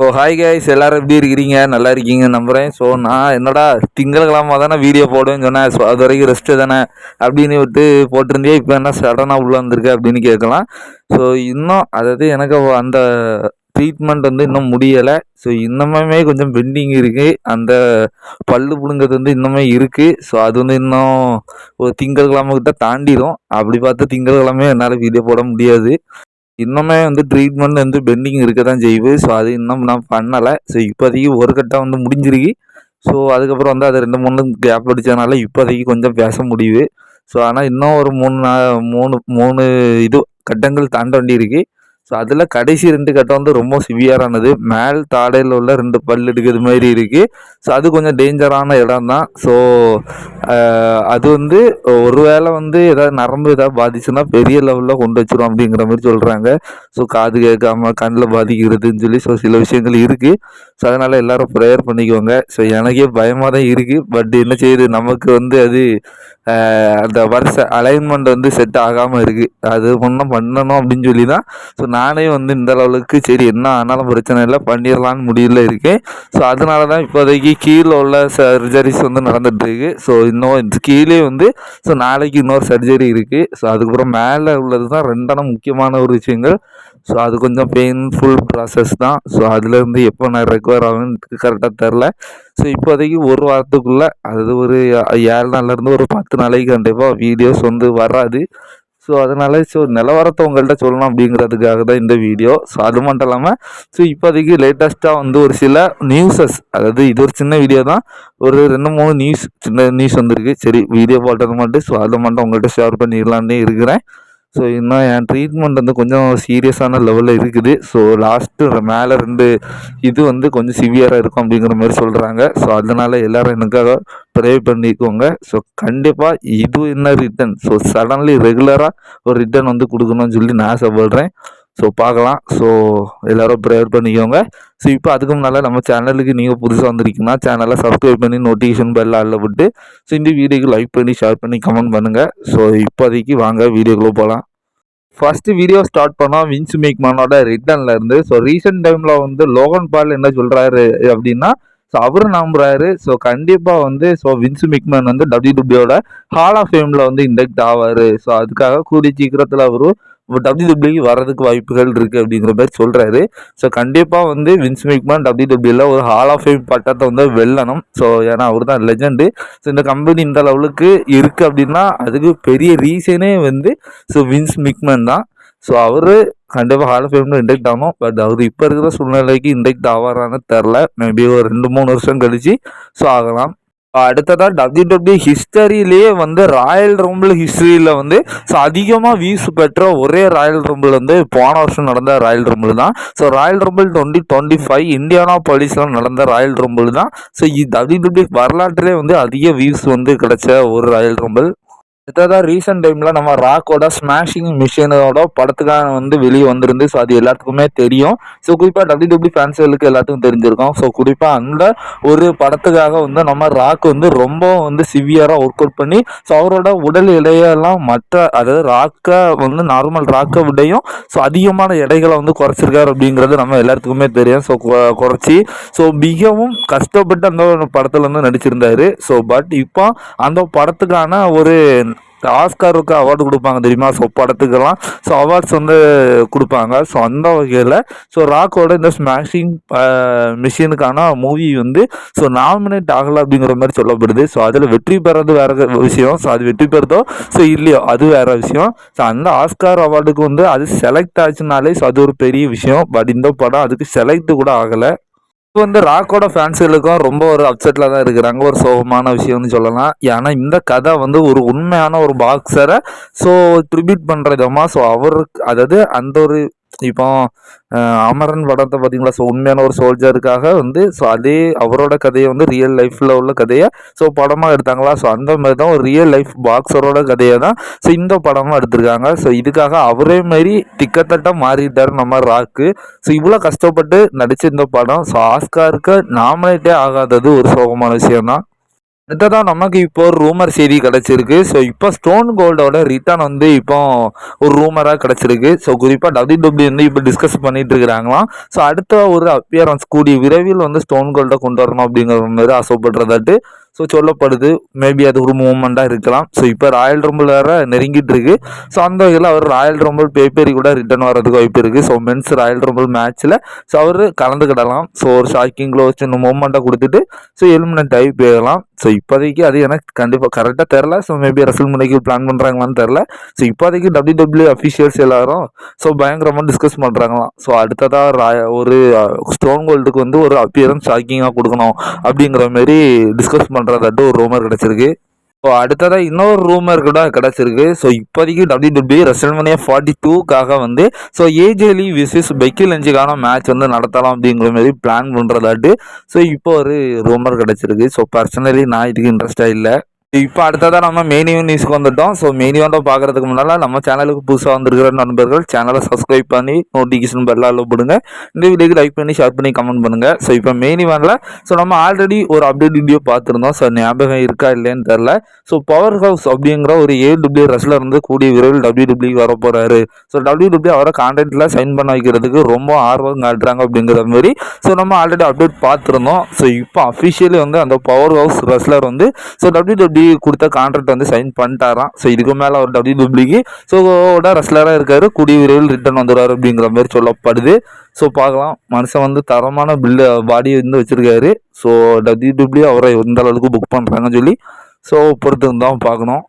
So hi guys எல்லாரும் எப்படி இருக்கிறீங்க? நல்லா இருக்கீங்க நம்புகிறேன் ஸோ நான் என்னடா திங்கட்கிழமை தானே வீடியோ போடுவேன்னு சொன்னேன். ஸோ அது வரைக்கும் ரெஸ்ட்டு தானே அப்படின்னு விட்டு போட்டிருந்தே இப்போ என்ன சடனாக உள்ளே வந்திருக்கு அப்படின்னு கேட்கலாம். ஸோ இன்னும் அதாவது எனக்கு அந்த ட்ரீட்மெண்ட் வந்து இன்னும் முடியலை. ஸோ இன்னமுமே கொஞ்சம் பெண்டிங் இருக்குது அந்த பல்லு புழுங்கிறது வந்து இன்னுமே இருக்குது ஸோ அது வந்து இன்னும் ஒரு திங்கட்கிழமை கிட்ட தாண்டிடும் அப்படி பார்த்து திங்கட்கிழமை என்னால் வீடியோ போட முடியாது. இன்னுமே வந்து ட்ரீட்மெண்ட் வந்து பெண்டிங் இருக்க தான் செய்யுது. ஸோ அது இன்னும் நான் பண்ணலை. ஸோ இப்போதைக்கு ஒரு கட்டம் வந்து முடிஞ்சிருக்கு. ஸோ அதுக்கப்புறம் வந்து அது ரெண்டு மூணு கேப் அடித்ததுனால இப்போதைக்கு கொஞ்சம் பேச முடியுது. ஸோ ஆனால் இன்னும் ஒரு மூணு நா மூணு மூணு இது கட்டங்கள் தாண்ட வேண்டி இருக்குது ஸோ அதில் கடைசி ரெண்டு கட்டம் வந்து ரொம்ப சிவியரானது மேல் தாடையில் உள்ள ரெண்டு பல் எடுக்கிறது மாதிரி இருக்குது ஸோ அது கொஞ்சம் டேஞ்சரான இடம் தான் ஸோ அது வந்து ஒரு வேளை வந்து ஏதாவது நரம்பு எதாவது பாதிச்சுன்னா பெரிய லெவலில் கொண்டு வச்சிரும் அப்படிங்கிற மாதிரி சொல்கிறாங்க ஸோ காது கேட்காம கண்ணில் பாதிக்கிறதுன்னு சொல்லி ஸோ சில விஷயங்கள் இருக்குது ஸோ அதனால் எல்லோரும் ப்ரேயர் பண்ணிக்கோங்க. ஸோ எனக்கே பயமாக தான் இருக்குது பட் என்ன செய்யுது? நமக்கு வந்து அது அந்த வருஷ அலைன்மெண்ட் வந்து செட் ஆகாமல் இருக்குது அது ஒன்றும் பண்ணணும் அப்படின்னு சொல்லி தான் ஸோ நானே வந்து இந்த லெவலுக்கு சரி என்ன ஆனாலும் பிரச்சனை இல்லை பண்ணிடலான்னு முடிவில் இருக்கேன். ஸோ அதனால தான் இப்போதைக்கு கீழே உள்ள சர்ஜரிஸ் வந்து நடந்துகிட்ருக்கு ஸோ இன்னும் கீழே வந்து ஸோ நாளைக்கு இன்னொரு சர்ஜரி இருக்குது ஸோ அதுக்கப்புறம் மேலே உள்ளது தான் ரெண்டான முக்கியமான ஒரு விஷயங்கள். ஸோ அது கொஞ்சம் பெயின்ஃபுல் ப்ராசஸ் தான். ஸோ அதுலேருந்து எப்போ நான் ரெக்கவர் ஆகுன்னு கரெக்டாக தெரில ஸோ இப்போதைக்கு ஒரு வாரத்துக்குள்ளே அது ஒரு ஏழு நாள்லேருந்து ஒரு பத்து நாளைக்கு கண்டிப்பாக வீடியோஸ் வந்து வராது. ஸோ அதனால் ஸோ நிலவரத்தை உங்கள்கிட்ட சொல்லணும் அப்படிங்கிறதுக்காக தான் இந்த வீடியோ ஸோ அது மட்டும் இல்லாமல் ஸோ இப்போதைக்கு லேட்டஸ்ட்டாக வந்து ஒரு சில நியூஸஸ் அதாவது இது ஒரு சின்ன வீடியோ தான். ஒரு ரெண்டு மூணு நியூஸ் சின்ன நியூஸ் வந்திருக்கு. சரி வீடியோ போட்டது மட்டும் ஸோ அதை மட்டும் உங்கள்கிட்ட ஷேர் பண்ணிடலான்னு இருக்கிறேன். ஸோ இன்னும் என் ட்ரீட்மெண்ட் வந்து கொஞ்சம் சீரியஸான லெவலில் இருக்குது. ஸோ லாஸ்ட்டு மேலே ரெண்டு இது வந்து கொஞ்சம் சிவியராக இருக்கும் அப்படிங்கிற மாதிரி சொல்கிறாங்க ஸோ அதனால் எல்லோரும் எனக்காக ப்ரே பண்ணிக்கோங்க. ஸோ கண்டிப்பாக இது என்ன ரிட்டன் ஸோ சடன்லி ரெகுலராக ஒரு ரிட்டன் வந்து கொடுக்கணும்னு சொல்லி நான் ஆசைப்படுறேன். ஸோ பார்க்கலாம். ஸோ எல்லோரும் ப்ரேயர் பண்ணிக்கோங்க. ஸோ இப்போ அதுக்கு முன்னால் நம்ம சேனலுக்கு நீங்கள் புதுசாக வந்திருக்கீங்கன்னா சேனலை சப்ஸ்கிரைப் பண்ணி நோட்டிஃபிகேஷன் பெல் ஆளில் விட்டு ஸோ இந்த வீடியோக்கு லைக் பண்ணி ஷேர் பண்ணி கமெண்ட் பண்ணுங்கள் ஸோ இப்போதைக்கு வாங்க வீடியோக்குள்ளே போகலாம் ஃபஸ்ட்டு வீடியோ ஸ்டார்ட் பண்ணோம். வின்ஸ் மேக்மேனோட ரிட்டர்னில் இருந்து. ஸோ ரீசெண்ட் டைமில் வந்து லோகன் பால் என்ன சொல்கிறாரு அப்படின்னா ஸோ அவரும் நம்புறாரு. ஸோ கண்டிப்பாக வந்து ஸோ வின்ஸ் மிக்மேன் வந்து டபிள்யூ டபிள்யூட ஹால் ஆஃப் ஃபேமில் வந்து இண்டக்ட் ஆவார். ஸோ அதுக்காக கூடிய சீக்கிரத்தில் அவரும் டபிள்யூ டபிள்யூ வரதுக்கு வாய்ப்புகள் இருக்குது அப்படிங்கிற மாதிரி சொல்கிறாரு ஸோ கண்டிப்பாக வந்து வின்ஸ் மிக்மேன் டபிள்யூ டபிள்யூவில் ஒரு ஹால் ஆஃப் ஃபேம் பட்டத்தை வந்து வெல்லணும். ஸோ ஏன்னா அவர் தான் லெஜண்டு ஸோ இந்த கம்பெனி இந்த லெவலுக்கு இருக்குது அப்படின்னா அதுக்கு பெரிய ரீசனே வந்து ஸோ வின்ஸ் மிக்மேன் தான். ஸோ அவர் கண்டிப்பாக ஹால் ஆஃப் ஃபேமில் இண்டெக்ட் ஆகணும் பட் அவர் இப்போ இருக்கிற சூழ்நிலைக்கு இண்டெக்ட் ஆவாரான்னு தெரில மேபி ஒரு ரெண்டு மூணு வருஷம் கழிச்சு ஸோ ஆகலாம். அடுத்ததாக டபிள்யூ டபிள்யூ ஹிஸ்டரியிலேயே வந்து ராயல் ரம்பிள் ஹிஸ்டரியில் வந்து ஸோ அதிகமாக வியூஸ் பெற்ற ஒரே ராயல் ரம்பிள் வந்து போன வருஷம் நடந்த ராயல் ரம்பிள் தான். So royal rumble twenty twenty five Indiana பாலிஸில் நடந்த ராயல் ரம்பிள் தான். ஸோ டபிள்யூ டபிள்யூ வரலாற்றிலே வந்து அதிக வியூஸ் வந்து கிடைச்ச ஒரு ராயல் ரம்பிள் இதான் ரீசெண்ட் டைமில் நம்ம ராக்கோட ஸ்மாஷிங் மிஷினோட படத்துக்கான வந்து வெளியே வந்திருந்து ஸோ அது எல்லாத்துக்குமே தெரியும். ஸோ குறிப்பாக டபிள்யூ டபிள்யூ ஃபேன்ஸ்களுக்கு எல்லாத்துக்கும் தெரிஞ்சிருக்கும். ஸோ குறிப்பாக அந்த ஒரு படத்துக்காக வந்து நம்ம ராக் வந்து ரொம்ப வந்து சிவியராக ஒர்க் அவுட் பண்ணி ஸோ அவரோட உடல் எடையெல்லாம் மற்ற அதாவது ராக்கை வந்து நார்மல் ராக்கை விடையும் ஸோ அதிகமான எடைகளை வந்து குறைச்சிருக்காரு அப்படிங்கிறது நம்ம எல்லாத்துக்குமே தெரியும். ஸோ குறைச்சி ஸோ மிகவும் கஷ்டப்பட்டு அந்த படத்தில் வந்து நடிச்சிருந்தாரு. ஸோ பட் இப்போ அந்த படத்துக்கான ஒரு ஆஸ்காருக்கு அவார்டு கொடுப்பாங்க தெரியுமா? ஸோ படத்துக்கெல்லாம். ஸோ அவார்ட்ஸ் வந்து கொடுப்பாங்க. ஸோ அந்த வகையில் ஸோ ராக்கோட இந்த ஸ்மாஷிங் மிஷினுக்கான மூவி வந்து ஸோ நாமினேட் ஆகலை அப்படிங்கிற மாதிரி சொல்லப்படுது. ஸோ அதில் வெற்றி பெறது வேற விஷயம். ஸோ அது வெற்றி பெறதோ ஸோ இல்லையோ அது வேற விஷயம். ஸோ அந்த ஆஸ்கார் அவார்டுக்கு வந்து அது செலக்ட் ஆச்சுனாலே ஸோ அது ஒரு பெரிய விஷயம். பட் இந்த படம் அதுக்கு செலக்ட் கூட ஆகலை. இப்போ வந்து ராக்கோட ஃபேன்ஸுகளுக்கும் ரொம்ப ஒரு அப்செட்டில் தான் இருக்கிறாங்க. ஒரு சோகமான விஷயம்னு சொல்லலாம். ஏன்னா இந்த கதை வந்து ஒரு உண்மையான ஒரு பாக்ஸரை ஸோ ட்ரிபியூட் பண்ணுற விதமாக ஸோ அவருக்கு அதாவது அந்த ஒரு இப்போ அமரன் படத்தை பார்த்தீங்களா? ஸோ உண்மையான ஒரு சோல்ஜருக்காக வந்து ஸோ அதே அவரோட கதையை வந்து ரியல் லைஃப்பில் உள்ள கதையை ஸோ படமாக எடுத்தாங்களா? ஸோ அந்த மாதிரி தான் ஒரு ரியல் லைஃப் பாக்ஸரோட கதையை தான் ஸோ இந்த படமாக எடுத்திருக்காங்க. ஸோ இதுக்காக அவரே மாரி திக்கத்தட்ட மாறிட்டார் நம்ம ராக்கு. ஸோ இவ்வளோ கஷ்டப்பட்டு நடிச்ச இந்த படம் ஸோ ஆஸ்காருக்கு நாமினேட்டே ஆகாதது ஒரு சோகமான விஷயம் தான் அடுத்ததான் நமக்கு இப்போ ஒரு ரூமர் செய்தி கிடச்சிருக்கு. ஸோ இப்போ ஸ்டோன் கோல்டோட ரிட்டர்ன் வந்து இப்போ ஒரு ரூமராக கிடச்சிருக்கு. ஸோ குறிப்பாக டபிள்யூ டபிள்யூ வந்து இப்போ டிஸ்கஸ் பண்ணிட்டு இருக்கிறாங்களாம். ஸோ அடுத்த ஒரு அப்பியரன்ஸ் கூடிய விரைவில் வந்து ஸ்டோன் கோல்டை கொண்டு வரணும் அப்படிங்கிற மாதிரி ஆசைப்படுறதாட்டு ஸோ சொல்லப்படுது. மேபி அது ஒரு மூமெண்ட்டாக இருக்கலாம். ஸோ இப்போ ராயல் ரம்பிள் வேற நெருங்கிட்டு இருக்கு. ஸோ அந்த வகையில் அவர் ராயல் ரம்பிள் பேப்பரி கூட ரிட்டர்ன் வர்றதுக்கு வாய்ப்பு இருக்குது ஸோ மென்ஸ் ராயல் ரம்பிள் மேட்ச்சில் ஸோ அவர் கலந்துக்கிடலாம். ஸோ ஒரு ஷாக்கிங் க்ளோஸ் மூமெண்ட்டாக கொடுத்துட்டு ஸோ எலிமினேட் ஆகி போயிடலாம். ஸோ இப்போதைக்கு அது எனக்கு கண்டிப்பாக கரெக்டாக தெரில ஸோ மேபி ரசல் முனைக்கு பிளான் பண்ணுறாங்களான்னு தெரில ஸோ இப்போதைக்கு டபிள்யூ டபிள்யூ அஃபிஷியல்ஸ் எல்லாரும் ஸோ பயங்கரமாக டிஸ்கஸ் பண்ணுறாங்களாம் ஸோ அடுத்ததாக ரா ஒரு ஸ்டோன் கோல்டுக்கு வந்து ஒரு அப்பியரன்ஸ் ஷாக்கிங்காக கொடுக்கணும் அப்படிங்கிற மாரி டிஸ்கஸ் பண்ணுறதாட்டு ஒரு ரூமர் கிடச்சிருக்கு. ஸோ அடுத்ததாக இன்னொரு ரூமர் கூட கிடச்சிருக்கு. ஸோ இப்போதைக்கு டபிள்யூ டபிள்யூ ரெசல்மனியா ஃபார்ட்டி டூக்காக வந்து so AJ Lee vs Becky லஞ்சுக்கான match வந்து நடத்தலாம் அப்படிங்கிற மாதிரி பிளான் பண்ணுறதாட்டு ஸோ இப்போ ஒரு ரூமர் கிடச்சிருக்கு. ஸோ பர்சனலி நான் இதுக்கு இன்ட்ரெஸ்டாக இல்லை. இப்போ அடுத்ததாக நம்ம மெயின் நியூஸ்க்கு வந்துட்டோம். ஸோ மெயின் ஈவெண்ட்டை பார்க்கறதுக்கு முன்னால் நம்ம சேனலுக்கு புதுசாக வந்திருக்கிற நண்பர்கள் சேனலை சப்ஸ்கிரைப் பண்ணி நோட்டிஃபிகேஷன் பெல்லாம் அலோவ் பண்ணுங்க இந்த வீடியோக்கு லைக் பண்ணி ஷேர் பண்ணி கமெண்ட் பண்ணுங்கள் ஸோ இப்போ மெயின் ஈவெண்ட்டில் ஸோ நம்ம ஆல்ரெடி ஒரு அப்டேட் வீடியோ பார்த்துருந்தோம். ஸோ ஞாபகம் இருக்கா இல்லைன்னு தெரில ஸோ பவர் ஹவுஸ் அப்படிங்கிற ஒரு ஏடபிள்யூ ரெஸ்லர் வந்து கூடிய விரைவில் டபிள்யூ டபிள்யூ வர போகிறாரு ஸோ டபிள்யூ டபிள்யூ அவரை கான்ட்ராக்டில் சைன் பண்ண வைக்கிறதுக்கு ரொம்ப ஆர்வம் காட்டுறாங்க அப்படிங்கிற மாதிரி ஸோ நம்ம ஆல்ரெடி அப்டேட் பார்த்துருந்தோம். ஸோ இப்போ அஃபிஷியலி வந்து அந்த பவர் ஹவுஸ் ரெஸ்லர் வந்து ஸோ டபிள்யூ டபிள்யூ கொடுத்த கான்ட்ராக்ட் வந்து சைன் பண்ணிட்டாராம். ஸோ இதுக்கு மேலே அவர் டபிள்யூ டபிள்யூக்கு ஸோ ரெஸ்லராக இருக்காரு. கூடிய விரைவில் ரிட்டர்ன் வந்துடுவார் அப்படிங்கிற மாதிரி சொல்லப்படுது. ஸோ பார்க்கலாம். மனுஷன் வந்து தரமான பில்லு பாடி வந்து வச்சுருக்காரு. ஸோ டபிள்யூ டபிள்யூ அவரை எந்த அளவுக்கு புக் பண்ணுறாங்கன்னு சொல்லி ஸோ பொறுத்து தான் பார்க்கணும்